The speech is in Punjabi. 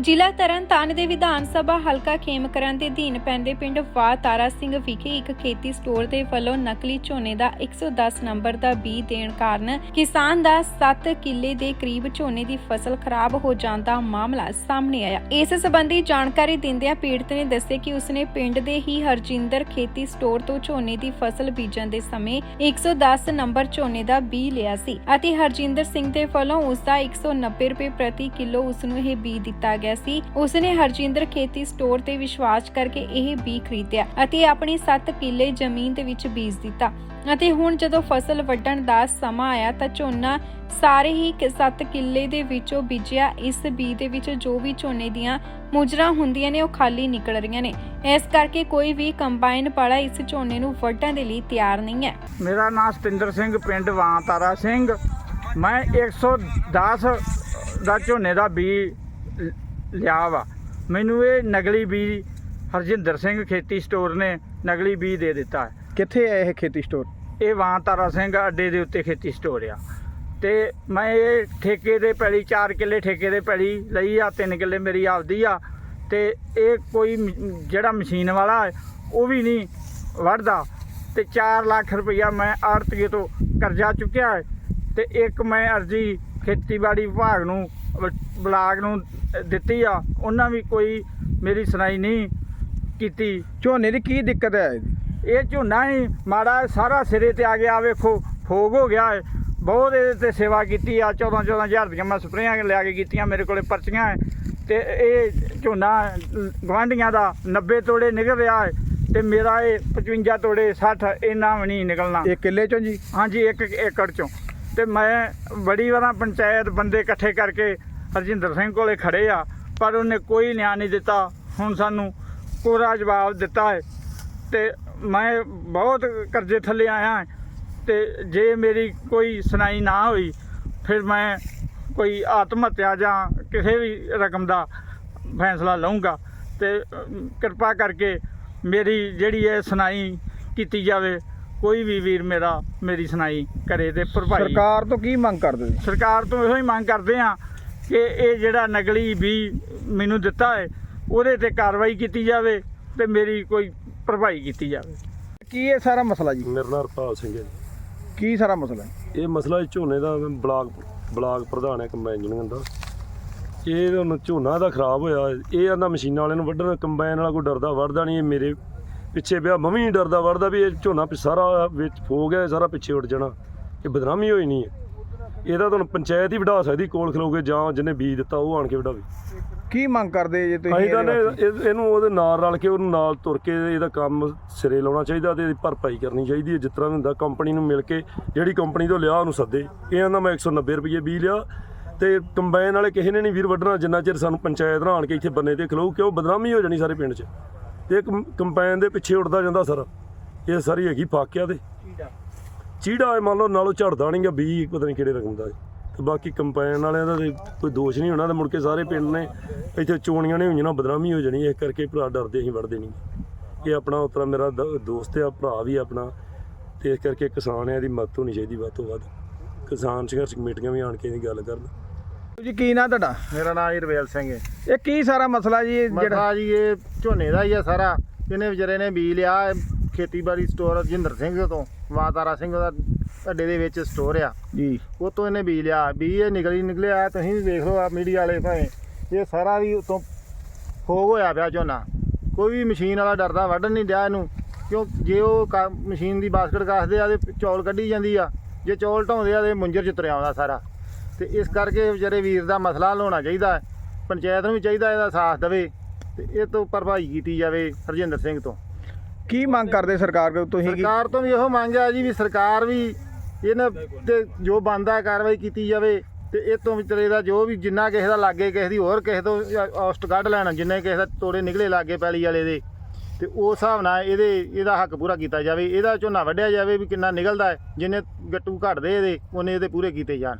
ਜ਼ਿਲ੍ਹਾ ਤਰਨਤਾਰਨ ਦੇ ਵਿਧਾਨ ਸਭਾ ਹਲਕਾ ਖੇਮਕਰਨ ਦੇ ਅਧੀਨ ਪੈਂਦੇ ਪਿੰਡ ਵਾਹ ਤਾਰਾ ਸਿੰਘ ਵਿਖੇ ਇੱਕ ਖੇਤੀ ਸਟੋਰ ਦੇ ਵੱਲੋਂ ਨਕਲੀ ਝੋਨੇ ਦਾ 110 ਨੰਬਰ ਦਾ ਬੀ ਦੇਣ ਕਾਰਨ ਕਿਸਾਨ ਦਾ 7 ਕਿੱਲੇ ਦੇ ਕਰੀਬ ਝੋਨੇ ਦੀ ਫਸਲ ਖਰਾਬ ਹੋ ਜਾਣ ਦਾ ਮਾਮਲਾ ਸਾਹਮਣੇ ਆਇਆ। ਇਸ ਸੰਬੰਧੀ ਜਾਣਕਾਰੀ ਦਿੰਦਿਆਂ ਪੀੜਤ ਨੇ ਦੱਸਿਆ ਕਿ ਉਸਨੇ ਪਿੰਡ ਦੇ ਹੀ ਹਰਜਿੰਦਰ ਖੇਤੀ ਸਟੋਰ ਤੋਂ ਝੋਨੇ ਦੀ ਫਸਲ ਬੀਜਣ ਦੇ ਸਮੇਂ 110 ਨੰਬਰ ਝੋਨੇ ਦਾ ਬੀ ਲਿਆ ਸੀ ਅਤੇ ਹਰਜਿੰਦਰ ਸਿੰਘ ਦੇ ਵੱਲੋਂ ਉਸ ਦਾ 190 ਰੁਪਏ ਪ੍ਰਤੀ ਕਿਲੋ ਉਸ ਨੂੰ ਇਹ ਬੀ ਦਿੱਤਾ ਗਿਆ ਸੀ। ਉਸਨੇ ਹਰਜਿੰਦਰ ਖੇਤੀ ਸਟੋਰ ਤੇ ਵਿਸ਼ਵਾਸ ਕਰਕੇ ਇਹ ਬੀਜ ਖਰੀਦਿਆ ਅਤੇ ਆਪਣੀ 7 ਕਿੱਲੇ ਜ਼ਮੀਨ ਦੇ ਵਿੱਚ ਬੀਜ ਦਿੱਤਾ। ਅਤੇ ਹੁਣ ਜਦੋਂ ਫਸਲ ਵੱਢਣ ਦਾ ਸਮਾਂ ਆਇਆ ਤਾਂ ਝੋਨਾ ਸਾਰੇ ਹੀ 7 ਕਿੱਲੇ ਦੇ ਵਿੱਚੋਂ ਬੀਜਿਆ। ਇਸ ਬੀਜ ਦੇ ਵਿੱਚ ਜੋ ਵੀ ਝੋਨੇ ਦੀਆਂ ਮੁਜਰਾ ਹੁੰਦੀਆਂ ਨੇ ਉਹ ਖਾਲੀ ਨਿਕਲ ਰਹੀਆਂ ਨੇ। ਇਸ ਕਰਕੇ ਕੋਈ ਵੀ ਕੰਬਾਈਨ ਪਾਲਾ ਇਸ ਝੋਨੇ ਨੂੰ ਵੱਢਣ ਦੇ ਲਈ ਤਿਆਰ ਨਹੀਂ ਹੈ। ਮੇਰਾ ਨਾਮ ਸਤਿੰਦਰ ਸਿੰਘ, ਪਿੰਡ ਵਾਂ ਤਾਰਾ ਸਿੰਘ। ਮੈਂ 110 ਦਾ ਝੋਨੇ ਦਾ ਬੀ ਲਿਆ ਵਾ। ਮੈਨੂੰ ਇਹ ਨਕਲੀ ਬੀ ਹਰਜਿੰਦਰ ਸਿੰਘ ਖੇਤੀ ਸਟੋਰ ਨੇ ਨਕਲੀ ਬੀ ਦੇ ਦਿੱਤਾ ਹੈ। ਕਿੱਥੇ ਹੈ ਇਹ ਖੇਤੀ ਸਟੋਰ? ਇਹ ਵਾਂ ਤਾਰਾ ਸਿੰਘ ਅੱਡੇ ਦੇ ਉੱਤੇ ਖੇਤੀ ਸਟੋਰ ਆ। ਤੇ ਮੈਂ ਇਹ ਠੇਕੇ ਦੇ ਪੈਲੀ 4 ਕਿੱਲੇ ਠੇਕੇ ਦੇ ਪੈਲੀ ਲਈ ਆ 3 ਕਿੱਲੇ ਮੇਰੀ ਆਪਦੀ ਆ। ਤੇ ਇਹ ਕੋਈ ਮ- ਜਿਹੜਾ ਮਸ਼ੀਨ ਵਾਲਾ ਹੈ ਉਹ ਵੀ ਨਹੀਂ ਵੜਦਾ ਤੇ 4 ਲੱਖ ਰੁਪਈਆ ਮੈਂ ਆੜਤੀਏ ਤੋਂ ਕਰਜ਼ਾ ਚੁੱਕਿਆ ਹੈ। ਤੇ ਇੱਕ ਮੈਂ ਅਰਜੀ ਖੇਤੀਬਾੜੀ ਵਿਭਾਗ ਨੂੰ ਬਲਾਕ ਨੂੰ ਦਿੱਤੀ ਆ ਉਹਨਾਂ ਵੀ ਕੋਈ ਮੇਰੀ ਸੁਣਾਈ ਨਹੀਂ ਕੀਤੀ। ਝੋਨੇ ਦੀ ਕੀ ਦਿੱਕਤ ਹੈ? ਇਹ ਝੋਨਾ ਹੀ ਮਾੜਾ ਸਾਰਾ ਸਿਰੇ ਤੇ ਆ ਗਿਆ ਵੇਖੋ ਫੋਗ ਹੋ ਗਿਆ ਹੈ। ਬਹੁਤ ਇਹਦੇ ਤੇ ਸੇਵਾ ਕੀਤੀ ਆ 14 14 ਹਜ਼ਾਰ ਦੀਆਂ ਮੈਂ ਸਪਰੇਆਂ ਲਿਆ ਕੇ ਕੀਤੀਆਂ ਮੇਰੇ ਕੋਲੇ ਪਰਚੀਆਂ ਹੈ। ਤੇ ਇਹ ਝੋਨਾ ਗਵਾਂਢੀਆਂ ਦਾ 90 ਤੋੜੇ ਨਿਕਲ ਰਿਹਾ ਹੈ ਤੇ ਮੇਰਾ ਇਹ 55 ਤੋੜੇ 60 ਇੰਨਾ ਵੀ ਨਹੀਂ ਨਿਕਲਣਾ। ਇਹ ਕਿੱਲੇ ਚੋਂ ਜੀ? ਹਾਂਜੀ ਇੱਕ ਏਕੜ ਚੋਂ। ਤੇ ਮੈਂ ਬੜੀ ਵਾਰਾਂ ਪੰਚਾਇਤ ਬੰਦੇ ਇਕੱਠੇ ਕਰਕੇ ਹਰਜਿੰਦਰ ਸਿੰਘ ਕੋਲੇ ਖੜੇ ਆ, ਪਰ ਉਹਨੇ ਕੋਈ ਨਿਆਂ ਨਹੀਂ ਦਿੱਤਾ। ਹੁਣ ਸਾਨੂੰ ਕੋਰਾ ਜਵਾਬ ਦਿੱਤਾ ਹੈ ਤੇ ਮੈਂ ਬਹੁਤ ਕਰਜ਼ੇ ਥੱਲੇ ਆਇਆ ਹਾਂ ਤੇ ਜੇ ਮੇਰੀ ਕੋਈ ਸੁਣਾਈ ਨਾ ਹੋਈ, ਫਿਰ ਮੈਂ ਕੋਈ ਆਤਮ ਹੱਤਿਆ ਜਾਂ ਕਿਸੇ ਵੀ ਰਕਮ ਦਾ ਫੈਸਲਾ ਲਵਾਂਗਾ ਤੇ ਕਿਰਪਾ ਕਰਕੇ ਮੇਰੀ ਜਿਹੜੀ ਹੈ ਸੁਣਾਈ ਕੀਤੀ ਜਾਵੇ ਕੋਈ ਵੀ ਵੀਰ ਮੇਰਾ ਮੇਰੀ ਸੁਣਾਈ ਕਰੇ ਤੇ ਭਰਪਾਈ। ਸਰਕਾਰ ਤੋਂ ਕੀ ਮੰਗ ਕਰਦੇ ਜੀ ਸਰਕਾਰ ਤੋਂ ਇਹੋ ਹੀ ਮੰਗ ਕਰਦੇ ਆ ਕਿ ਇਹ ਜਿਹੜਾ ਨਕਲੀ ਵੀ ਮੈਨੂੰ ਦਿੱਤਾ ਹੈ ਉਹਦੇ ਤੇ ਕਾਰਵਾਈ ਕੀਤੀ ਜਾਵੇ ਤੇ ਮੇਰੀ ਕੋਈ ਭਰਪਾਈ ਕੀਤੀ ਜਾਵੇ। ਕੀ ਇਹ ਸਾਰਾ ਮਸਲਾ ਜੀ? ਮੇਰਾ ਨਾਮ ਹਰਪਾਲ ਸਿੰਘ ਹੈ ਜੀ। ਕੀ ਸਾਰਾ ਮਸਲਾ? ਹੈ ਇਹ ਮਸਲਾ ਝੋਨੇ ਦਾ ਮੈਂ ਬਲਾਕ ਬਲਾਕ ਪ੍ਰਧਾਨ ਹੈ ਕੰਬਾਈਨ ਯੂਨੀਅਨ ਦਾ। ਇਹ ਹੁਣ ਝੋਨਾ ਦਾ ਖਰਾਬ ਹੋਇਆ ਇਹ ਆਂਦਾ ਮਸ਼ੀਨਾਂ ਵਾਲੇ ਨੂੰ ਵੱਢਣ ਕੰਬਾਈਨ ਵਾਲਾ ਕੋਈ ਡਰਦਾ ਵੜਦਾ ਨਹੀਂ ਇਹ ਮੇਰੇ ਪਿੱਛੇ ਪਿਆ ਮੈਂ ਵੀ ਨਹੀਂ ਡਰਦਾ ਵੜਦਾ ਵੀ ਇਹ ਝੋਨਾ ਪਿ- ਸਾਰਾ ਵਿੱਚ ਹੋ ਗਿਆ ਸਾਰਾ ਪਿੱਛੇ ਉੱਡ ਜਾਣਾ। ਇਹ ਬਦਨਾਮੀ ਹੋਈ ਨਹੀਂ ਹੈ। ਇਹਦਾ ਤੁਹਾਨੂੰ ਪੰਚਾਇਤ ਹੀ ਵਢਾ ਸਕਦੀ ਕੋਲ ਖਲੋਗੇ ਜਾਂ ਜਿਹਨੇ ਬੀਜ ਦਿੱਤਾ ਉਹ ਆਣ ਕੇ ਵਢਾਵੇ। ਕੀ ਮੰਗ ਕਰਦੇ ਜੇ ਤੁਸੀਂ ਅਸੀਂ ਤਾਂ ਇਹਦੇ ਨੇ ਵਾਸਤੇ? ਇਹ- ਇਹਨੂੰ ਉਹਦੇ ਨਾਲ ਰਲ ਕੇ ਉਹਨੂੰ ਨਾਲ ਤੁਰ ਕੇ ਇਹਦਾ ਕੰਮ ਸਿਰੇ ਲਾਉਣਾ ਚਾਹੀਦਾ ਤੇ ਇਹਦੀ ਭਰਪਾਈ ਕਰਨੀ ਚਾਹੀਦੀ ਹੈ ਜਿਸ ਤਰ੍ਹਾਂ ਵੀ ਹੁੰਦਾ ਕੰਪਨੀ ਨੂੰ ਮਿਲ ਕੇ ਜਿਹੜੀ ਕੰਪਨੀ ਤੋਂ ਲਿਆ ਉਹਨੂੰ ਸੱਦੇ। ਇਹ ਆਂਦਾ ਮੈਂ 190 ਰੁਪਏ ਬੀ ਲਿਆ ਤੇ ਕੰਬਾਈਨ ਵਾਲੇ ਕਿਸੇ ਨੇ ਨਹੀਂ ਵੀਰ ਵੱਢਣਾ ਜਿੰਨਾ ਚਿਰ ਸਾਨੂੰ ਪੰਚਾਇਤ ਨਾਲ ਆਣ ਕੇ ਇੱਥੇ ਬੰਨੇ ਤੇ ਖਲੋ ਕਿਉਂ? ਬਦਨਾਮੀ ਹੋ ਜਾਣੀ ਸਾਰੇ ਪਿੰਡ 'ਚ। ਤੇ ਕੰ- ਕੰਬਾਈਨ ਦੇ ਪਿੱਛੇ ਉੱਡਦਾ ਜਾਂਦਾ ਸਰ। ਇਹ ਸਾਰੀ ਹੈਗੀ ਫਾਕਿਆ ਤੇ। ਚੀੜਾ। ਇਹ ਮੰਨ ਲਓ ਨਾਲੋਂ ਝੜਦਾ ਨਹੀਂਗਾ ਬੀ ਪਤਾ ਨਹੀਂ ਕਿਹੜੇ ਰਕਮ ਦਾ। ਤੇ ਬਾਕੀ ਕੰਪਾਈਨ ਵਾਲਿਆਂ ਦਾ ਕੋਈ ਦੋਸ਼ ਨਹੀਂ ਹੋਣਾ ਤੇ ਮੁੜ ਕੇ ਸਾਰੇ ਪਿੰਡ ਨੇ ਇੱਥੇ ਚੋਣੀਆਂ ਨੇ ਹੋਈਆਂ ਨਾ ਬਦਨਾਮੀ ਹੋ ਜਾਣੀ ਇਸ ਕਰਕੇ ਭਰਾ ਡਰਦੇ ਅਸੀਂ ਵੜਦੇ ਨਹੀਂ। ਇਹ ਆਪਣਾ ਉਤਰਾ ਮੇਰਾ ਦ- ਦੋਸਤ ਆ ਭਰਾ ਵੀ ਆਪਣਾ। ਤੇ ਇਸ ਕਰਕੇ ਕਿਸਾਨ ਆ ਇਹਦੀ ਮਦਦ ਹੋਣੀ ਚਾਹੀਦੀ ਵੱਧ ਤੋਂ ਵੱਧ। ਕਿਸਾਨ ਸੰਘਰਸ਼ ਕਮੇਟੀਆਂ ਵੀ ਆਣ ਕੇ ਇਹਦੀ ਗੱਲ ਕਰਨ। ਜੀ ਕੀ ਨਾਂ ਤੁਹਾਡਾ? ਮੇਰਾ ਨਾਮ ਰਵੇਲ ਸਿੰਘ ਹੈ। ਇਹ ਕੀ ਸਾਰਾ ਮਸਲਾ ਜੀ ਇਹ ਜਿਹੜਾ ਮਸਲਾ ਜੀ ਇਹ ਝੋਨੇ ਦਾ ਹੀ ਆ ਸਾਰਾ। ਇਹਨੇ ਵਿਚਾਰੇ ਨੇ ਬੀ ਲਿਆ ਇਹ ਖੇਤੀਬਾੜੀ ਸਟੋਰ ਜਿੰਦਰ ਸਿੰਘ ਤੋਂ ਮਾਤਾਰਾ ਸਿੰਘ ਦਾ ਅੱਡੇ ਦੇ ਵਿੱਚ ਸਟੋਰ ਆ। ਜੀ। ਉਹ ਤੋਂ ਇਹਨੇ ਬੀ ਲਿਆ। ਬੀ ਇਹ ਨਿਕਲੀ ਨਿਕਲਿਆ ਤੁਸੀਂ ਵੀ ਵੇਖ ਲਓ ਆ ਮੀਡੀਆ ਵਾਲੇ ਭਾਵੇਂ। ਇਹ ਸਾਰਾ ਵੀ ਉਤੋਂ ਫੋਗ ਹੋਇਆ ਪਿਆ ਝੋਨਾ। ਕੋਈ ਵੀ ਮਸ਼ੀਨ ਵਾਲਾ ਡਰਦਾ ਵੱਢਣ ਨਹੀਂ ਡਿਆ ਇਹਨੂੰ। ਕਿਉਂ? ਜੇ ਉਹ ਕਾ- ਮਸ਼ੀਨ ਦੀ ਬਾਸਕਟ ਕੱਸਦੇ ਆ ਤੇ ਚੌਲ ਕੱਢੀ ਜਾਂਦੀ ਆ। ਜੇ ਚੌਲ ਢਾਉਂਦੇ ਆ ਤੇ ਮੁੰਜਰ ਚ ਤੁਰਿਆ ਆਉਂਦਾ ਸਾਰਾ। ਤੇ ਇਸ ਕਰਕੇ ਵਿਚਾਰੇ ਵੀਰ ਦਾ ਮਸਲਾ ਹੱਲ ਹੋਣਾ ਚਾਹੀਦਾ ਹੈ। ਪੰਚਾਇਤ ਨੂੰ ਵੀ ਚਾਹੀਦਾ ਇਹਦਾ ਸਾਥ ਦੇਵੇ ਤੇ ਇਹ ਤੋਂ ਭਰਪਾਈ ਕੀਤੀ ਜਾਵੇ ਹਰਜਿੰਦਰ ਸਿੰਘ ਤੋਂ। ਕੀ ਮੰਗ ਕਰਦੇ ਸਰਕਾਰ ਕੋਲ? ਤੁਸੀਂ ਕੀ ਸਰਕਾਰ ਤੋਂ ਵੀ ਇਹੋ ਮੰਗ ਆ ਜੀ ਵੀ ਸਰਕਾਰ ਵੀ ਇਹਨਾਂ ਤੇ ਜੋ ਬੰਦਾ ਕਾਰਵਾਈ ਕੀਤੀ ਜਾਵੇ ਤੇ ਇਹ ਤੋਂ ਵਿਚਾਰੇ ਦਾ ਜੋ ਵੀ ਜਿੰਨਾ ਕਿਸੇ ਦਾ ਲਾਗੇ ਕਿਸੇ ਦੀ ਹੋਰ ਕਿਸੇ ਤੋਂ ਔਸਟ ਕੱਢ ਲੈਣ ਜਿੰਨੇ ਕਿਸੇ ਦਾ ਤੋੜੇ ਨਿਕਲੇ ਲਾਗੇ ਪੈਲੀ ਵਾਲੇ ਦੇ ਤੇ ਉਸ ਹਿਸਾਬ ਨਾਲ ਇਹਦੇ ਇਹਦਾ ਹੱਕ ਪੂਰਾ ਕੀਤਾ ਜਾਵੇ। ਇਹਦਾ ਝੋਨਾ ਵੱਢਿਆ ਜਾਵੇ ਵੀ ਕਿੰਨਾ ਨਿਕਲਦਾ ਹੈ ਜਿੰਨੇ ਗੱਟੂ ਘਟਦੇ ਇਹਦੇ ਉਹਨੇ ਇਹਦੇ ਪੂਰੇ ਕੀਤੇ ਜਾਣ।